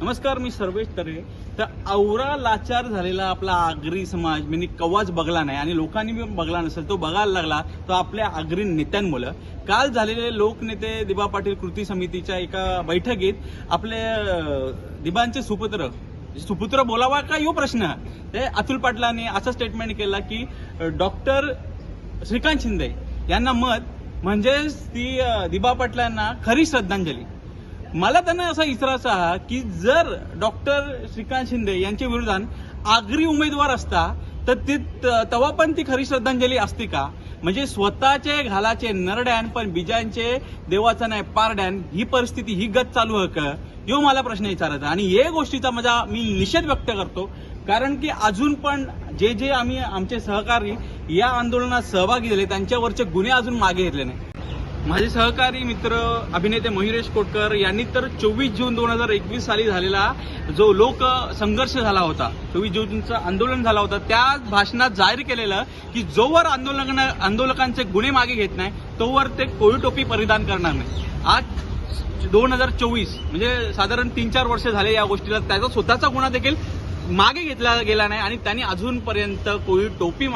नमस्कार मी सर्वेश तरे तर औरा लाचार झालेला आपला आगरी समाज म्हणजे कवाच बघला नाही आणि लोकांनी बी बघला नसेल तो बघायला लागला तो आपल्या आगरी नेत्यांमुळं काल झालेले लोकनेते दिबा पाटील कृती समितीच्या एका बैठकीत आपले दिबांचे सुपुत्र सुपुत्र बोलावा का यो प्रश्न? ते अतुल पाटलांनी असं स्टेटमेंट केला की डॉक्टर श्रीकांत शिंदे यांना मत म्हणजेच ती दिबा पाटलांना खरी श्रद्धांजली. मला त्यांना असा विचारायचा की जर डॉक्टर श्रीकांत शिंदे यांच्या विरोधात आगरी उमेदवार असता तर ती त- तेव्हा पण ती खरी श्रद्धांजली असते का? म्हणजे स्वतःचे घालाचे नरड्यान पण बीजांचे देवाचं नाही पारड्यान ही परिस्थिती ही गत चालू आहे का? यो मला प्रश्न विचारायचा आणि या गोष्टीचा माझा मी निषेध व्यक्त करतो. कारण की अजून पण जे जे आम्ही आमचे सहकारी या आंदोलनात सहभागी झाले त्यांच्यावरचे गुन्हे अजून मागे घेतले नाही. माझे सहकारी मित्र अभिनेते मयुरेश कोटकर यांनी तर चोवीस जून दोन हजार एकवीस साली झालेला जो लोक संघर्ष झाला होता चोवीस जूनचं आंदोलन झाला होता त्या भाषणात जाहीर केलेलं की जोवर आंदोलन आंदोलकांचे गुन्हे मागे घेत नाही तोवर ते कोळी टोपी परिधान करणार नाही. आज दोन हजार चोवीस म्हणजे साधारण तीन चार वर्ष झाले या गोष्टीला त्याचा स्वतःचा गुन्हा देखील मागे घेतला गेला नाही आणि त्यांनी अजूनपर्यंत कोळी टोपी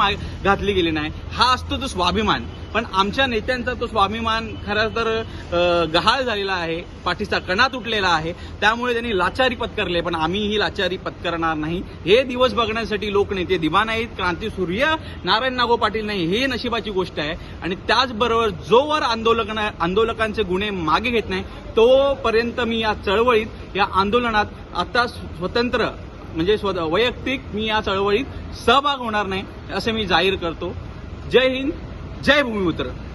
घातली गेली नाही. हा असतो तो स्वाभिमान. पण आमच्या नेत्यांचा तो स्वाभिमान खरं तर गहाळ झालेला आहे. पाठीचा कणा तुटलेला आहे. त्यामुळे त्यांनी लाचारी पत्करले पण आम्ही ही लाचारी पत्करणार नाही. हे दिवस बघण्यासाठी लोकनेते नेते आहेत. नाहीत क्रांती सूर्य नारायण नागो पाटील नाही हे नशिबाची गोष्ट आहे. आणि त्याचबरोबर जोवर आंदोलक आंदोलकांचे गुन्हे मागे घेत नाही तोपर्यंत मी या चळवळीत या आंदोलनात आता स्वतंत्र म्हणजे स्वतः वैयक्तिक मी या चळवळीत सहभाग होणार नाही असे मी जाहीर करतो. जय हिंद. जय भूमिपुत्र.